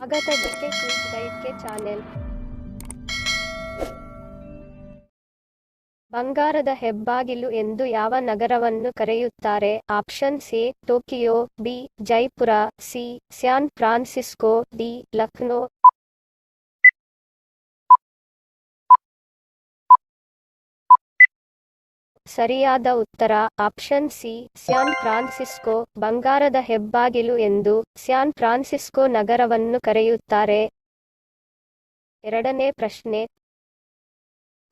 ಸ್ವಾಗತ DK quiz ಗೈಡ್ಗೆ channel ಬಂಗಾರದ ಹೆಬ್ಬಾಗಿಲು ಎಂದು ಯಾವ ನಗರವನ್ನು ಕರೆಯುತ್ತಾರೆ? Option C, Tokyo, B, Jaipur, C, San Francisco, D, Lucknow ಸರಿಯಾದ ಉತ್ತರ, ಆಪ್ಷನ್ ಸಿ, ಸ್ಯಾನ್ ಫ್ರಾನ್ಸಿಸ್ಕೋ, ಬಂಗಾರದ ಹೆಬ್ಬಾಗಿಲು ಎಂದು ಸ್ಯಾನ್ ಫ್ರಾನ್ಸಿಸ್ಕೋ ನಗರವನ್ನು ಕರೆಯುತ್ತಾರೆ. ಎರಡನೇ ಪ್ರಶ್ನೆ,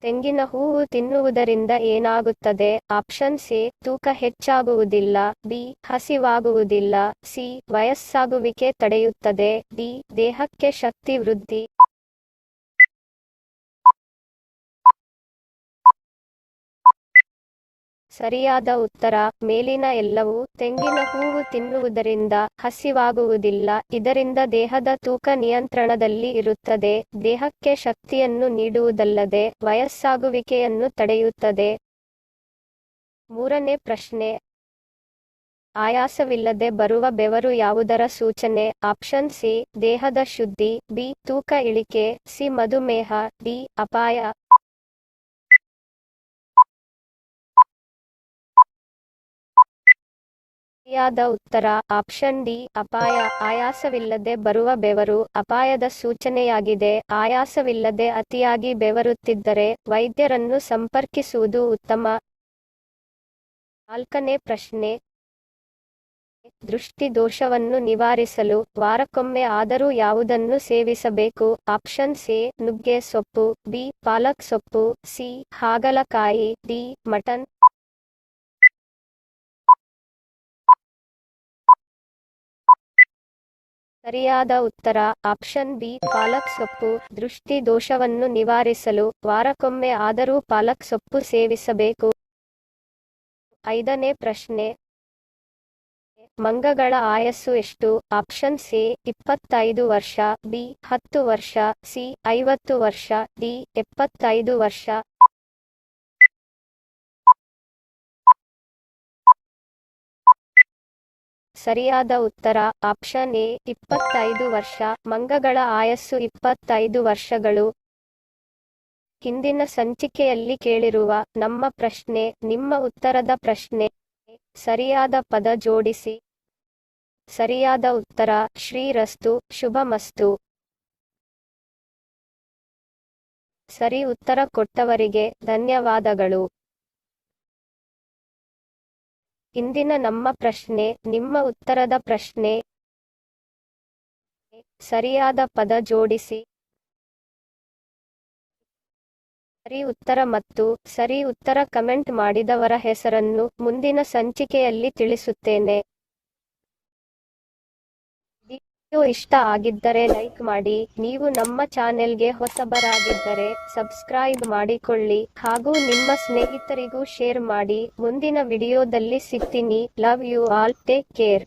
ತೆಂಗಿನ ಹೂವು ತಿನ್ನುವುದರಿಂದ ಏನಾಗುತ್ತದೆ? ಆಪ್ಷನ್ ಸಿ ತೂಕ ಹೆಚ್ಚಾಗುವುದಿಲ್ಲ. ಬಿ, ಹಸಿವಾಗುವುದಿಲ್ಲ. ಸಿ, ವಯಸ್ಸಾಗುವಿಕೆ ತಡೆಯುತ್ತದೆ. ಡಿ, ದೇಹಕ್ಕೆ ಶಕ್ತಿ ವೃದ್ಧಿ. ಸರಿಯಾದ ಉತ್ತರ, ಮೇಲಿನ ಎಲ್ಲವೂ ತೆಂಗಿನ ಹೂವು ತಿನ್ನುವುದರಿಂದ ಹಸಿವಾಗುವುದಿಲ್ಲ, ಇದರಿಂದ ದೇಹದ ತೂಕ ನಿಯಂತ್ರಣದಲ್ಲಿ ಇರುತ್ತದೆ, ದೇಹಕ್ಕೆ ಶಕ್ತಿಯನ್ನು ನೀಡುವುದಲ್ಲದೆ ವಯಸ್ಸಾಗುವಿಕೆಯನ್ನು ತಡೆಯುತ್ತದೆ. ಮೂರನೇ ಪ್ರಶ್ನೆ, ಆಯಾಸವಿಲ್ಲದೆ ಬರುವ ಬೆವರು ಯಾವುದರ ಸೂಚನೆ? ಆಪ್ಷನ್ ಸಿ, ದೇಹದ ಶುದ್ಧಿ, ಬಿ, ತೂಕ ಇಳಿಕೆ, ಸಿ, ಮಧುಮೇಹ, ಡಿ, ಅಪಾಯ. ಸರಿಯಾದ ಉತ್ತರ. ಆಪ್ಷನ್ ಡಿ, ಅಪಾಯ. ಆಯಾಸವಿಲ್ಲದೆ ಬರುವ ಬೆವರು ಅಪಾಯದ ಸೂಚನೆಯಾಗಿದೆ. ಆಯಾಸವಿಲ್ಲದೆ ಅತಿಯಾಗಿ ಬೆವರುತ್ತಿದ್ದರೆ ವೈದ್ಯರನ್ನು ಸಂಪರ್ಕಿಸುವುದು ಉತ್ತಮ. ನಾಲ್ಕನೇ ಪ್ರಶ್ನೆ. ದೃಷ್ಟಿ ದೋಷವನ್ನು ನಿವಾರಿಸಲು ವಾರಕ್ಕೊಮ್ಮೆ ಆದರೂ ಯಾವುದನ್ನು ಸೇವಿಸಬೇಕು? ಆಪ್ಷನ್ ಸಿ ನುಗ್ಗೆ ಸೊಪ್ಪು, ಬಿ, ಪಾಲಕ್ ಸೊಪ್ಪು, ಸಿ, ಹಾಗಲಕಾಯಿ, ಡಿ, ಮಟನ್. ಸರಿಯಾದ ಉತ್ತರ. ಆಪ್ಷನ್ ಬಿ, ಪಾಲಕ್ ಸೊಪ್ಪು. ದೃಷ್ಟಿ ದೋಷವನ್ನು ನಿವಾರಿಸಲು ವಾರಕ್ಕೊಮ್ಮೆ ಆದರೂ ಪಾಲಕ್ ಸೊಪ್ಪು ಸೇವಿಸಬೇಕು. ಐದನೇ ಪ್ರಶ್ನೆ. ಮಂಗಗಳ ಆಯಸ್ಸು ಎಷ್ಟು? ಆಪ್ಷನ್ ಸಿ, ಇಪ್ಪತ್ತೈದು ವರ್ಷ. ಬಿ, ಹತ್ತು ವರ್ಷ. ಸಿ, ಐವತ್ತು ವರ್ಷ. ಡಿ, ಎಪ್ಪತ್ತೈದು ವರ್ಷ. ಸರಿಯಾದ ಉತ್ತರ, ಆಪ್ಷನ್ ಎ, ಇಪ್ಪತ್ತೈದು ವರ್ಷ, ಮಂಗಗಳ ಆಯಸ್ಸು ಇಪ್ಪತ್ತೈದು ವರ್ಷಗಳು. ಹಿಂದಿನ ಸಂಚಿಕೆಯಲ್ಲಿ ಕೇಳಿರುವ ನಮ್ಮ ಪ್ರಶ್ನೆ, ನಿಮ್ಮ ಉತ್ತರದ ಪ್ರಶ್ನೆ, ಸರಿಯಾದ ಪದ ಜೋಡಿಸಿ. ಸರಿಯಾದ ಉತ್ತರ, ಶ್ರೀರಸ್ತು, ಶುಭಮಸ್ತು. ಸರಿ ಉತ್ತರ ಕೊಟ್ಟವರಿಗೆ ಧನ್ಯವಾದಗಳು. ಇಂದಿನ ನಮ್ಮ ಪ್ರಶ್ನೆ, ನಿಮ್ಮ ಉತ್ತರದ ಪ್ರಶ್ನೆ. ಸರಿಯಾದ ಪದ ಜೋಡಿಸಿ. ಸರಿ ಉತ್ತರ ಮತ್ತು ಸರಿ ಉತ್ತರ ಕಮೆಂಟ್ ಮಾಡಿದವರ ಹೆಸರನ್ನು ಮುಂದಿನ ಸಂಚಿಕೆಯಲ್ಲಿ ತಿಳಿಸುತ್ತೇನೆ. ಇಷ್ಟ ಆಗಿದ್ದರೆ ಲೈಕ್ ಮಾಡಿ, ನೀವು ನಮ್ಮ ಚಾನೆಲ್ಗೆ ಹೊಸಬರಾಗಿದ್ದರೆ ಸಬ್ಸ್ಕ್ರೈಬ್ ಮಾಡಿಕೊಳ್ಳಿ ಹಾಗೂ ನಿಮ್ಮ ಸ್ನೇಹಿತರಿಗೂ ಶೇರ್ ಮಾಡಿ, ಮುಂದಿನ ವಿಡಿಯೋದಲ್ಲಿ ಸಿಗ್ತೀನಿ, love you all, take care.